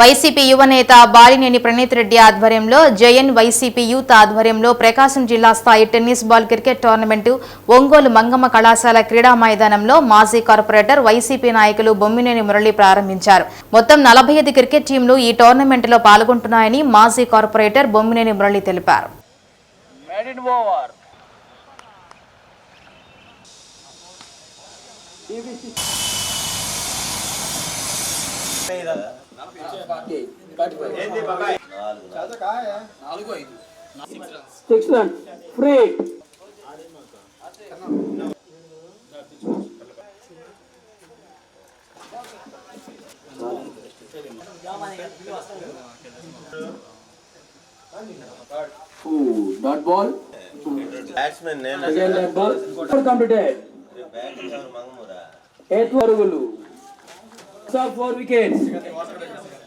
YCP యువనేత బాలినేని ప్రణీత్ రెడ్డి ఆధ్వర్యంలో Jayan YCP youth ఆధ్వర్యంలో ప్రకాశం జిల్లా స్థాయి tennis ball cricket tournament Ongole Mangamma కళాశాల క్రీడా మైదానంలో మాజీ కార్పొరేటర్ వైసీపీ నాయకులు బొమ్మినేని మురళి ప్రారంభించారు. మొత్తం నలభై ఐదు క్రికెట్ టీంలు ఈ టోర్నమెంటులో పాల్గొంటున్నాయని మాజీ కార్పొరేటర్ బొమ్మినేని మురళి తెలిపారు. Runs. Free. Ooh, dot ball. Batsmen నేను Again dot ball. Up for weekend.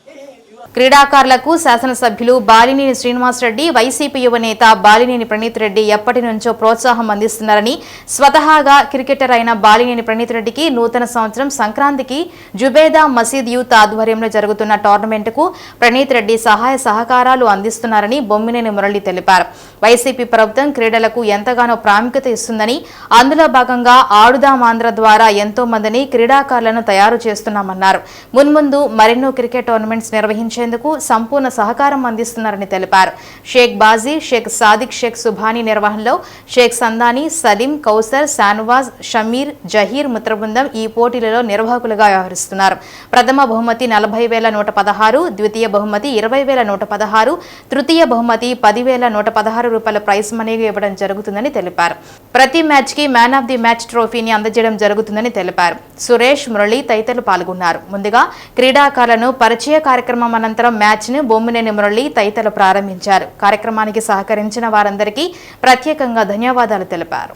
క్రీడాకారులకు శాసనసభ్యులు బాలినేని శ్రీనివాసరెడ్డి వైసీపీ యువనేత బాలినేని ప్రణీత్ రెడ్డి ఎప్పటి నుంచో ప్రోత్సాహం అందిస్తున్నారని స్వతహాగా క్రికెటర్ అయిన బాలినేని ప్రణీత్ రెడ్డికి నూతన సంవత్సరం సంక్రాంతికి జుబేదా మసీద్ యూత్ ఆధ్వర్యంలో జరుగుతున్న టోర్నమెంటుకు ప్రణీత్ రెడ్డి సహాయ సహకారాలు అందిస్తున్నారని బొమ్మినేని మురళి తెలిపారు. వైసీపీ ప్రభుత్వం క్రీడలకు ఎంతగానో ప్రాముఖ్యత ఇస్తుందని అందులో భాగంగా ఆడుదామాంధ్ర ద్వారా ఎంతో మందిని క్రీడాకారులను తయారు చేస్తున్నామన్నారు. మున్ముందు మరెన్నో క్రికెట్ టోర్నమెంట్స్ నిర్వహించారు నిర్వహించేందుకు సంపూర్ణ సహకారం అందిస్తున్నారని తెలిపారు. షేక్ బాజీ షేక్ సాదిక్ షేక్ సుభానీ నిర్వహణలో షేక్ సందానీ సలీం కౌసర్ శాన్వాజ్ షమీర్ జహీర్ ముత్రబృందం ఈ పోటీలలో నిర్వాహకులుగా వ్యవహరిస్తున్నారు. ప్రథమ బహుమతి నలభై వేల నూట పదహారు ద్వితీయ బహుమతి ఇరవై వేల నూట పదహారు తృతీయ బహుమతి పదివేల నూట పదహారు రూపాయల ప్రైజ్ మనీగా ఇవ్వడం జరుగుతుందని తెలిపారు. ప్రతి మ్యాచ్కి మ్యాన్ ఆఫ్ ది మ్యాచ్ ట్రోఫీని అందజేయడం జరుగుతుందని తెలిపారు. సురేష్ మురళి తదితరులు పాల్గొన్నారు. ముందుగా క్రీడాకారులను పరిచయ కార్యక్రమం అనంతరం మ్యాచ్ను బొమ్మినేని మురళి తదితరులు ప్రారంభించారు. కార్యక్రమానికి సహకరించిన వారందరికీ ప్రత్యేకంగా ధన్యవాదాలు తెలిపారు.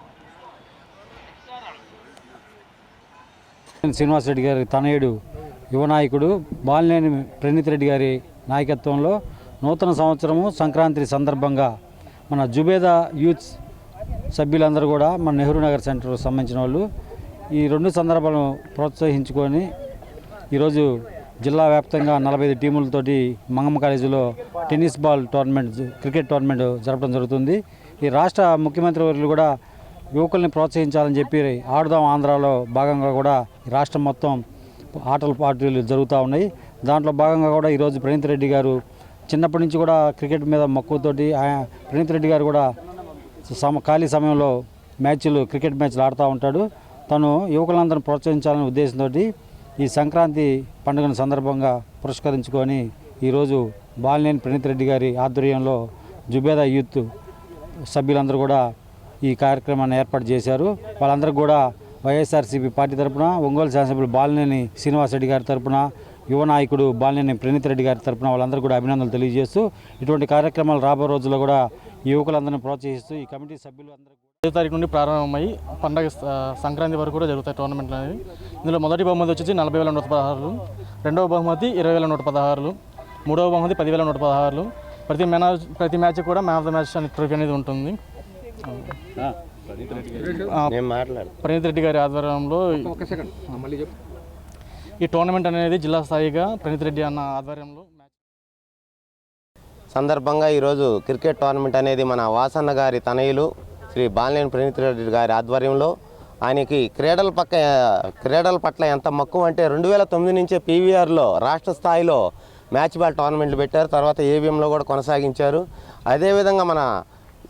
శ్రీనివాస్ రెడ్డి గారి తనయుడు యువ నాయకుడు బాలినేని ప్రణీత్ రెడ్డి గారి నాయకత్వంలో నూతన సంవత్సరము సంక్రాంతి సందర్భంగా మన జుబేదా యూత్ సభ్యులందరూ కూడా మన నెహ్రూ నగర్ సెంటర్ సంబంధించిన వాళ్ళు ఈ రెండు సందర్భాలను ప్రోత్సహించుకొని ఈరోజు జిల్లా వ్యాప్తంగా నలభై ఐదు టీములతోటి మంగమ్మ కాలేజీలో tennis ball tournament cricket tournament జరపడం జరుగుతుంది. ఈ రాష్ట్ర ముఖ్యమంత్రి వర్యులు కూడా యువకుల్ని ప్రోత్సహించాలని చెప్పి ఆడుదాం ఆంధ్రాలో భాగంగా కూడా రాష్ట్రం మొత్తం ఆటల పార్టీలు జరుగుతూ ఉన్నాయి. దాంట్లో భాగంగా కూడా ఈరోజు ప్రణీత్ రెడ్డి గారు చిన్నప్పటి నుంచి కూడా క్రికెట్ మీద మక్కువతోటి ఆయన ప్రణీత్ రెడ్డి గారు కూడా సమ ఖాళీ సమయంలో మ్యాచ్లు క్రికెట్ మ్యాచ్లు ఆడుతూ ఉంటాడు. తను యువకులందరిని ప్రోత్సహించాలనే ఉద్దేశంతో ఈ సంక్రాంతి పండుగను సందర్భంగా పురస్కరించుకొని ఈరోజు బాలినేని ప్రణీత్ రెడ్డి గారి ఆధ్వర్యంలో జుబేదా యూత్ సభ్యులందరూ కూడా ఈ కార్యక్రమాన్ని ఏర్పాటు చేశారు. వాళ్ళందరికీ కూడా వైఎస్ఆర్సీపీ పార్టీ తరపున ఒంగోలు శాసనసభ్యులు బాలినేని శ్రీనివాసరెడ్డి గారి తరపున యువ నాయకుడు బాలినేని ప్రణీత్ రెడ్డి గారి తరపున వాళ్ళందరూ కూడా అభినందనలు తెలియజేస్తూ ఇటువంటి కార్యక్రమాలు రాబో రోజుల్లో కూడా యువకులందరినీ ప్రోత్సహిస్తూ ఈ కమిటీ సభ్యులు అందరూ ఐదో తారీఖు నుండి ప్రారంభమై పండగ సంక్రాంతి వరకు కూడా జరుగుతాయి టోర్నమెంట్లు అనేవి. ఇందులో మొదటి బహుమతి వచ్చేసి నలభై వేల నూట పదహారులు రెండవ బహుమతి ఇరవై వేల నూట పదహారులు మూడవ బహుమతి పదివేల నూట పదహారులు. ప్రతి మ్యాచ్ ప్రతి మ్యాచ్ కూడా మ్యాన్ ఆఫ్ ద మ్యాచ్ అనే ట్రోఫీ అనేది ఉంటుంది. ప్రణీత్ రెడ్డి గారి ఆధ్వర్యంలో ఈ టోర్నమెంట్ అనేది జిల్లా స్థాయిగా ప్రణీత్ రెడ్డి అన్న ఆధ్వర్యంలో సందర్భంగా ఈరోజు క్రికెట్ టోర్నమెంట్ అనేది మన వాసన్న గారి తనయులు శ్రీ బాలినేని ప్రణీత్ రెడ్డి గారి ఆధ్వర్యంలో ఆయనకి క్రీడల పక్క క్రీడల పట్ల ఎంత మక్కువ అంటే రెండు వేల తొమ్మిది నుంచే పీవీఆర్లో రాష్ట్ర స్థాయిలో మ్యాచ్ బాల్ టోర్నమెంట్లు పెట్టారు. తర్వాత ఏవిఎంలో కూడా కొనసాగించారు. అదేవిధంగా మన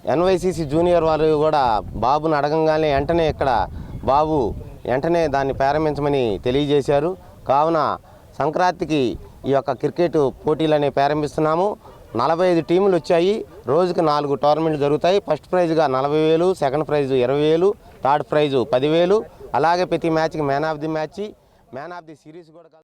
ఎన్వైసీసీ జూనియర్ వారు కూడా బాబుని అడగంగానే వెంటనే ఇక్కడ బాబు వెంటనే దాన్ని ప్రారంభించమని తెలియజేశారు. కావున సంక్రాంతికి ఈ యొక్క క్రికెట్ పోటీలు ప్రారంభిస్తున్నాము. నలభై ఐదు టీములు వచ్చాయి. రోజుకి నాలుగు టోర్నమెంట్లు జరుగుతాయి. ఫస్ట్ ప్రైజ్గా నలభై వేలు సెకండ్ ప్రైజ్ ఇరవై వేలు థర్డ్ ప్రైజు పదివేలు. అలాగే ప్రతి మ్యాచ్కి man of the match man of the series కూడా